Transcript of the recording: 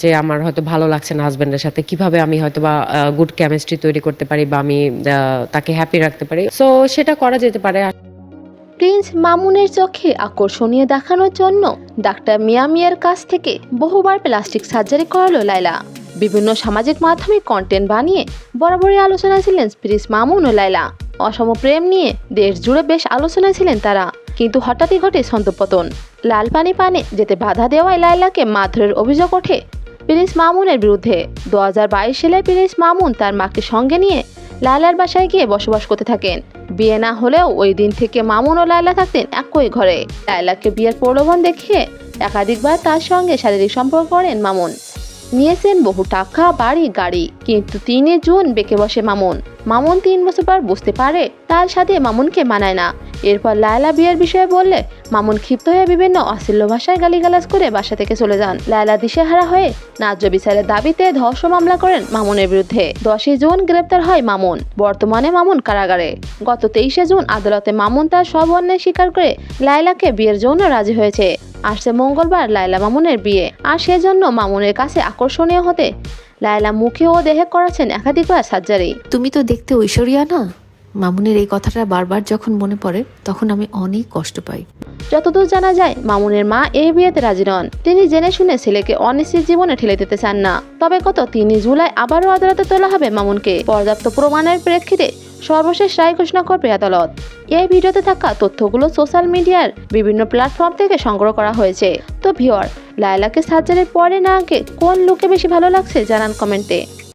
যে আমার হয়তো ভালো লাগছে না হাজব্যান্ডের সাথে, কীভাবে আমি হয়তো বা গুড কেমিস্ট্রি তৈরি করতে পারি বা আমি তাকে হ্যাপি রাখতে পারি। সো সেটা করা যেতে পারে। প্রিন্স মামুনের চোখে আকর্ষণীয় দেখানোর জন্য ডাক্তার মিয়া মিয়ার কাছ থেকে বহুবার প্লাস্টিক সার্জারি করালো লাইলা বিভিন্ন সামাজিক মাধ্যমে কন্টেন্ট বানিয়ে বরাবরই আলোচনা ছিলেন প্রিন্স মামুন ও লাইলা অসম প্রেম নিয়ে দেশ জুড়ে বেশ আলোচনায় ছিলেন তারা, কিন্তু হঠাৎই ঘটে সন্তপতন। লাল পানি পানে যেতে বাধা দেওয়ায় লাইলাকে মারধরের অভিযোগ ওঠে প্রিন্স মামুনের বিরুদ্ধে। দু হাজার বাইশ সালে প্রিন্স মামুন তার মাকে সঙ্গে নিয়ে লায়লার বাসায় গিয়ে বসবাস করতে থাকেন। বিয়ে না হলেও ওই দিন থেকে মামুন ও লায়লা থাকতেন একই ঘরে। লায়লাকে বিয়ের প্রলোভন দেখিয়ে একাধিকবার তার সঙ্গে শারীরিক সম্পর্ক করেন মামুন। নিয়েছেন বহু টাকা, বাড়ি, গাড়ি, কিন্তু তিনে জুন বেঁকে বসে মামুন। মামুন তিন বছর পর বুঝতে পারে তার সাথে মামুনকে মানায় না। এরপর লায়লা বিয়ের বিষয়ে বললে মামুন ক্ষিপ্ত হয়ে বিভিন্ন অশ্লীল ভাষায় গালিগালাজ করে বাসা থেকে চলে যান। লায়লা দিশেহারা হয়ে ন্যায্য বিচারের দাবিতে ধর্ষণ মামলা করেন মামুনের বিরুদ্ধে। দশই জুন গ্রেপ্তার হয় মামুন। বর্তমানে মামুন কারাগারে। গত তেইশে জুন আদালতে মামুন তার সব অন্যায় স্বীকার করে লায়লাকে বিয়ের জন্য রাজি হয়েছে। আসছে মঙ্গলবার লায়লা মামুনের বিয়ে। আর সেজন্য মামুনের কাছে আকর্ষণীয় হতে লায়লা মুখে ও দেহে করাছেন একাধিকবার সার্জারি। তুমি তো দেখতে ঐশ্বরিয়া না? মামুনের এই কথাটা বারবার যখন মনে পড়ে, তখন আমি অনেক কষ্ট পাই। যতদূর জানা যায়, মামুনের মা এই বিয়েতে রাজি নন। তিনি জেনে শুনে ছেলেকে অনিশ্চিত জীবনে ঠেলে দিতে চান না। তবে গত তিনি জুলাই আবারও আদালতে তোলা হবে মামুনকে। পর্যাপ্ত প্রমাণের প্রেক্ষিতে সর্বশেষ রায় ঘোষণা করবে আদালত। এই ভিডিওতে থাকা তথ্যগুলো সোশ্যাল মিডিয়ার বিভিন্ন প্ল্যাটফর্ম থেকে সংগ্রহ করা হয়েছে। তো ভিওর লায়লাকে সার্জারির পরে না আগে কোন লুকে বেশি ভালো লাগছে জানান কমেন্টে।